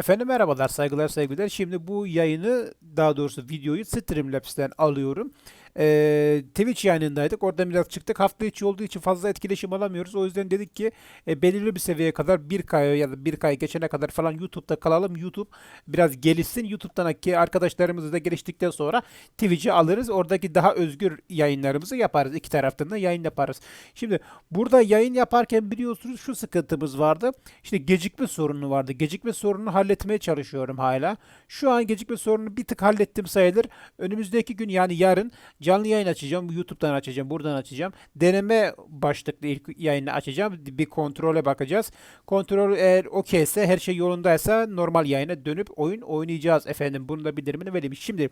Efendim merhabalar, saygılar saygılar. Şimdi bu yayını, daha doğrusu videoyu Streamlabs'ten alıyorum. Ee, Twitch yayınındaydık. Oradan biraz çıktık. Hafta içi olduğu için fazla etkileşim alamıyoruz. O yüzden dedik ki e, belirli bir seviyeye kadar 1K'ya ya da 1K'ya geçene kadar falan YouTube'da kalalım. YouTube biraz gelişsin. YouTube'dan ki arkadaşlarımız da geliştikten sonra Twitch'i alırız. Oradaki daha özgür yayınlarımızı yaparız. İki taraftan da yayın yaparız. Şimdi burada yayın yaparken biliyorsunuz şu sıkıntımız vardı. İşte gecikme sorunu vardı. Gecikme sorununu halletmeye çalışıyorum hala. Şu an gecikme sorununu bir tık hallettim sayılır. Önümüzdeki gün yani yarın canlı yayın açacağım. YouTube'dan açacağım, buradan açacağım. Deneme başlıklı ilk yayını açacağım. Bir kontrole bakacağız. Kontrol eğer okeyse, her şey yolundaysa normal yayına dönüp oyun oynayacağız efendim. Bunu da bildirimini vereyim. Şimdi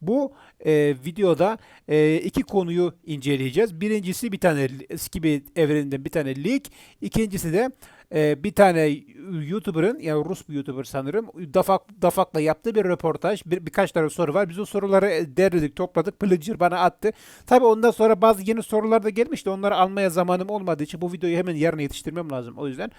bu e, videoda e, iki konuyu inceleyeceğiz. Birincisi bir tane gibi evreninden bir tane leak. İkincisi de e, bir tane YouTuber'ın yani Rus bir YouTuber sanırım Dafak, Dafak'la yaptığı bir röportaj. Bir, birkaç tane soru var. Biz o soruları derledik, topladık. Pillager bana attı. Tabi ondan sonra bazı yeni sorular da gelmişti. Onları almaya zamanım olmadığı için bu videoyu hemen yarın yetiştirmem lazım. O yüzden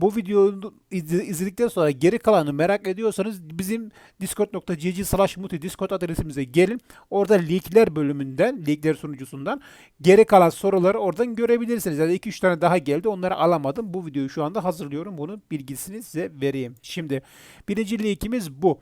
bu videoyu izledikten sonra geri kalanı merak ediyorsanız bizim discord.gg slash muti discord adresimize gelin. Orada linkler bölümünden, linkler sunucusundan geri kalan soruları oradan görebilirsiniz. Yani 2-3 tane daha geldi. Onları alamadım. Bu videoyu şu anda hazırlıyorum. Bunun bilgisini size vereyim. Şimdi birinci linkimiz bu.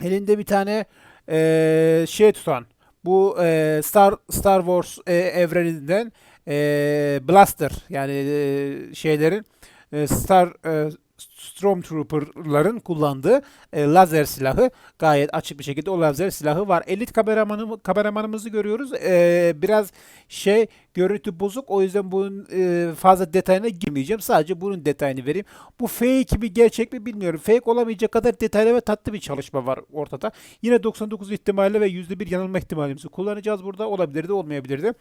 Elinde bir tane ee, şey tutan bu e, Star Star Wars e, evreninden e, Blaster yani e, şeylerin e, Star e, Stormtrooper'ların kullandığı e, lazer silahı gayet açık bir şekilde o lazer silahı var. Elit kameramanı, kameramanımızı görüyoruz. E, biraz şey görüntü bozuk o yüzden bunun e, fazla detayına girmeyeceğim. Sadece bunun detayını vereyim. Bu fake mi gerçek mi bilmiyorum. Fake olamayacak kadar detaylı ve tatlı bir çalışma var ortada. Yine 99 ihtimalle ve %1 yanılma ihtimalimizi kullanacağız burada. Olabilir de olmayabilir de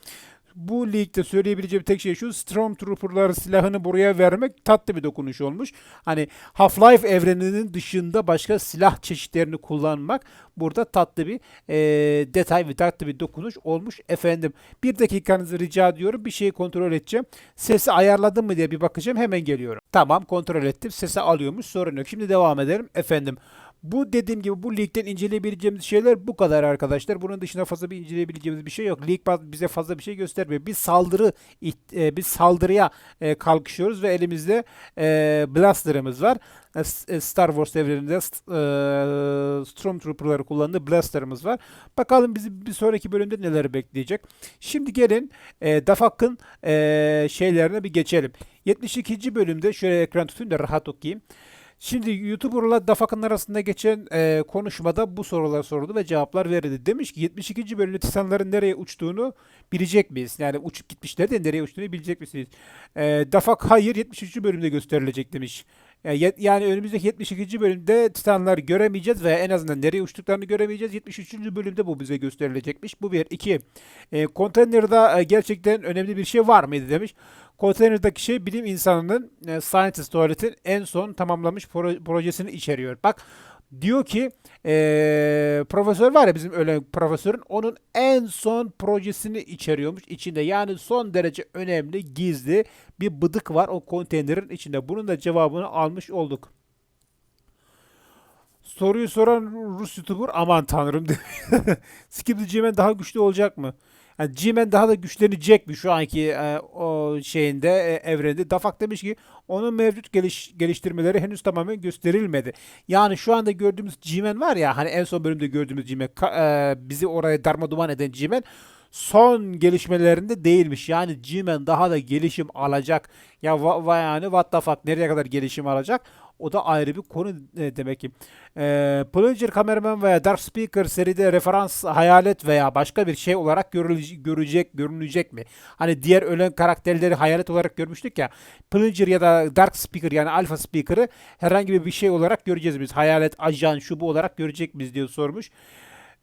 bu ligde söyleyebileceğim tek şey şu Stormtrooper'lar silahını buraya vermek tatlı bir dokunuş olmuş. Hani Half-Life evreninin dışında başka silah çeşitlerini kullanmak burada tatlı bir e, detay ve tatlı bir dokunuş olmuş efendim. Bir dakikanızı rica ediyorum. Bir şeyi kontrol edeceğim. Sesi ayarladım mı diye bir bakacağım. Hemen geliyorum. Tamam kontrol ettim. Sesi alıyormuş. Sorun yok. Şimdi devam edelim. Efendim bu dediğim gibi bu ligden inceleyebileceğimiz şeyler bu kadar arkadaşlar. Bunun dışında fazla bir inceleyebileceğimiz bir şey yok. Lig bize fazla bir şey göstermiyor. Biz saldırı e, biz saldırıya e, kalkışıyoruz ve elimizde e, blaster'ımız var. Star Wars evreninde Stormtrooper'ları kullandığı blaster'ımız var. Bakalım bizi bir sonraki bölümde neler bekleyecek. Şimdi gelin Dafak'ın şeylerine bir geçelim. 72. bölümde şöyle ekran tutayım da rahat okuyayım. Şimdi YouTuber'la Dafak'ın arasında geçen e, konuşmada bu sorular soruldu ve cevaplar verildi. Demiş ki 72. bölümde Titanların nereye uçtuğunu bilecek miyiz? Yani uçup gitmişler de nereye uçtuğunu bilecek misiniz? E, Dafak hayır 73. bölümde gösterilecek demiş. E, yani önümüzdeki 72. bölümde Titanlar göremeyeceğiz ve en azından nereye uçtuklarını göremeyeceğiz. 73. bölümde bu bize gösterilecekmiş. Bu bir. iki. E, konteynerda e, gerçekten önemli bir şey var mıydı demiş. Konteynerdaki şey bilim insanının e, Scientist Tuvalet'in en son tamamlamış pro- projesini içeriyor. Bak diyor ki e, profesör var ya bizim öyle profesörün onun en son projesini içeriyormuş içinde. Yani son derece önemli gizli bir bıdık var o konteynerin içinde. Bunun da cevabını almış olduk. Soruyu soran Rus YouTuber aman tanrım Skip daha güçlü olacak mı? Yani G-Man daha da güçlenecek mi şu anki e, o şeyinde e, evrende? Dafak demiş ki onun mevcut geliş, geliştirmeleri henüz tamamen gösterilmedi. Yani şu anda gördüğümüz G-Man var ya hani en son bölümde gördüğümüz G-Man e, bizi oraya darma duman eden G-Man son gelişmelerinde değilmiş. Yani G-Man daha da gelişim alacak. Ya va, yani what the fuck nereye kadar gelişim alacak? O da ayrı bir konu e, demek ki. E, Plunger Cameraman veya Dark Speaker seride referans hayalet veya başka bir şey olarak görülecek, görecek, görünecek mi? Hani diğer ölen karakterleri hayalet olarak görmüştük ya. Plunger ya da Dark Speaker yani Alpha Speaker'ı herhangi bir şey olarak göreceğiz biz. Hayalet, ajan, şu bu olarak görecek miyiz diye sormuş.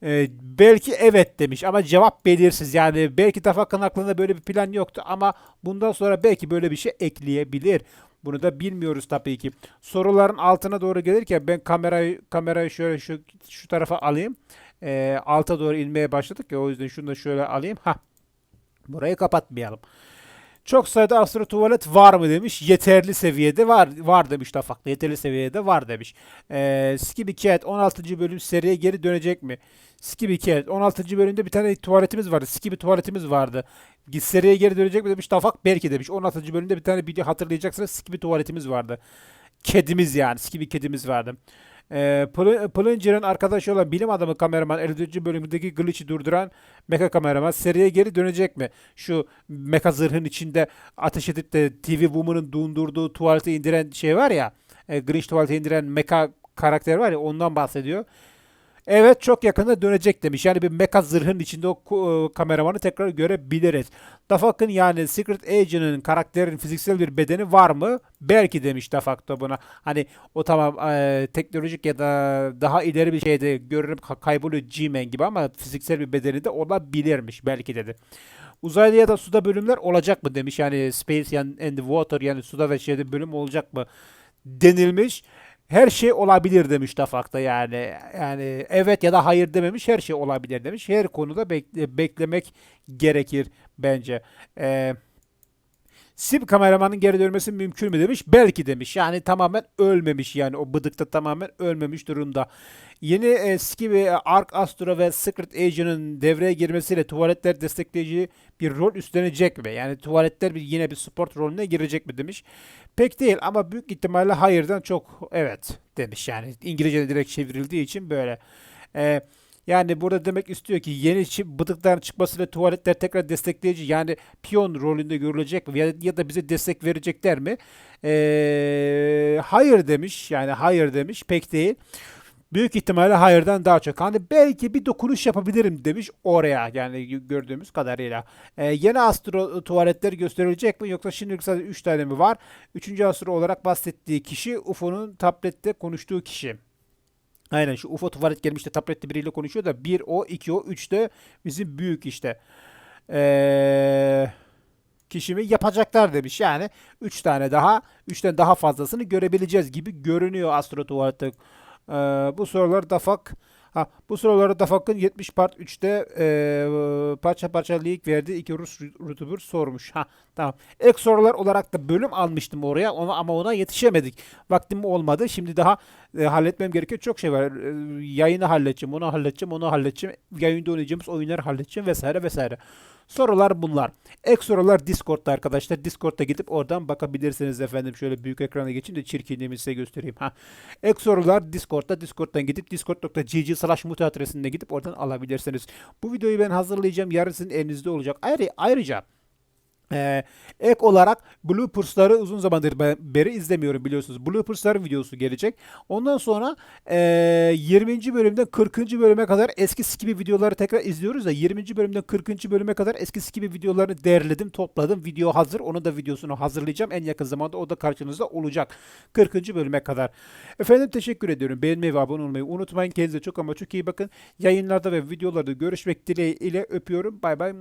Ee, belki evet demiş ama cevap belirsiz. Yani belki Tafak'ın aklında böyle bir plan yoktu ama bundan sonra belki böyle bir şey ekleyebilir. Bunu da bilmiyoruz tabii ki. Soruların altına doğru gelirken ben kamerayı kamerayı şöyle şu şu tarafa alayım. Ee, alta doğru inmeye başladık ya o yüzden şunu da şöyle alayım. Ha. Burayı kapatmayalım. Çok sayıda astro tuvalet var mı demiş. Yeterli seviyede var var demiş Tafaklı. Yeterli seviyede var demiş. Ee, Skibby Cat 16. bölüm seriye geri dönecek mi? Skibby Cat 16. bölümde bir tane tuvaletimiz vardı. Skibby tuvaletimiz vardı. Seriye geri dönecek mi demiş Tafak. Belki demiş. 16. bölümde bir tane video hatırlayacaksınız. Skibby tuvaletimiz vardı. Kedimiz yani. Skibby kedimiz vardı. Ee, Pl- Plunger'ın arkadaşı olan bilim adamı kameraman 54. bölümündeki glitch'i durduran mecha kameraman seriye geri dönecek mi? Şu mecha zırhın içinde ateş edip de TV Woman'ın dondurduğu tuvalete indiren şey var ya e, Grinch tuvalete indiren mecha karakter var ya ondan bahsediyor. Evet çok yakında dönecek demiş. Yani bir mecha zırhın içinde o e, kameramanı tekrar görebiliriz. Dafak'ın yani Secret Agent'ın karakterin fiziksel bir bedeni var mı? Belki demiş Dafak da buna. Hani o tamam e, teknolojik ya da daha ileri bir şeyde görünüp ka- kayboluyor G-Man gibi ama fiziksel bir bedeni de olabilirmiş belki dedi. Uzayda ya da suda bölümler olacak mı demiş. Yani Space and the Water yani suda ve şeyde bölüm olacak mı denilmiş. Her şey olabilir demiş Tafak'ta yani. Yani evet ya da hayır dememiş. Her şey olabilir demiş. Her konuda bekle- beklemek gerekir bence. Ee, Sim kameramanın geri dönmesi mümkün mü demiş. Belki demiş. Yani tamamen ölmemiş yani o bıdıkta tamamen ölmemiş durumda. Yeni e, Skibi, e, Ark Astro ve Secret Agent'ın devreye girmesiyle tuvaletler destekleyici bir rol üstlenecek mi? Yani tuvaletler bir, yine bir sport rolüne girecek mi demiş. Pek değil ama büyük ihtimalle hayırdan çok evet demiş yani. İngilizce'de direkt çevrildiği için böyle. Ee, yani burada demek istiyor ki yeni çi- bıdıkların çıkması ve tuvaletler tekrar destekleyici yani piyon rolünde görülecek mi ya, ya da bize destek verecekler mi? Ee, hayır demiş yani hayır demiş pek değil. Büyük ihtimalle hayırdan daha çok. Hani belki bir dokunuş yapabilirim demiş oraya yani gördüğümüz kadarıyla. Ee, yeni astro tuvaletler gösterilecek mi yoksa şimdilik sadece 3 tane mi var? Üçüncü astro olarak bahsettiği kişi UFO'nun tablette konuştuğu kişi. Aynen şu UFO tuvalet gelmiş de tablette biriyle konuşuyor da 1 o 2 o 3 de bizim büyük işte. Ee, kişimi yapacaklar demiş. Yani 3 tane daha 3'ten daha fazlasını görebileceğiz gibi görünüyor astro tuvalette. Ee, bu sorular Dafak Ha, bu soruları Dafak'ın 70 part 3'te e, parça parça leak verdiği iki Rus YouTuber sormuş. Ha, tamam. Ek sorular olarak da bölüm almıştım oraya ona ama ona yetişemedik. Vaktim olmadı. Şimdi daha e, halletmem gereken çok şey var. E, yayını halledeceğim, onu halledeceğim, onu halledeceğim. Yayında oynayacağımız oyunları halledeceğim vesaire vesaire. Sorular bunlar. Ek sorular Discord'da arkadaşlar. Discord'da gidip oradan bakabilirsiniz efendim. Şöyle büyük ekrana geçeyim de çirkinliğimi size göstereyim. Ha. Ek sorular Discord'da. Discord'dan gidip discord.gg slash muti adresine gidip oradan alabilirsiniz. Bu videoyu ben hazırlayacağım. Yarın sizin elinizde olacak. Ayrı, ayrıca ee, ek olarak bloopers'ları uzun zamandır beri izlemiyorum biliyorsunuz. Bloopers'ların videosu gelecek. Ondan sonra ee, 20. bölümden 40. bölüme kadar eski Skibi videoları tekrar izliyoruz da 20. bölümden 40. bölüme kadar eski Skibi videolarını derledim, topladım. Video hazır. Onun da videosunu hazırlayacağım. En yakın zamanda o da karşınızda olacak. 40. bölüme kadar. Efendim teşekkür ediyorum. Beğenmeyi ve abone olmayı unutmayın. Kendinize çok ama çok iyi bakın. Yayınlarda ve videolarda görüşmek dileğiyle öpüyorum. Bay bay.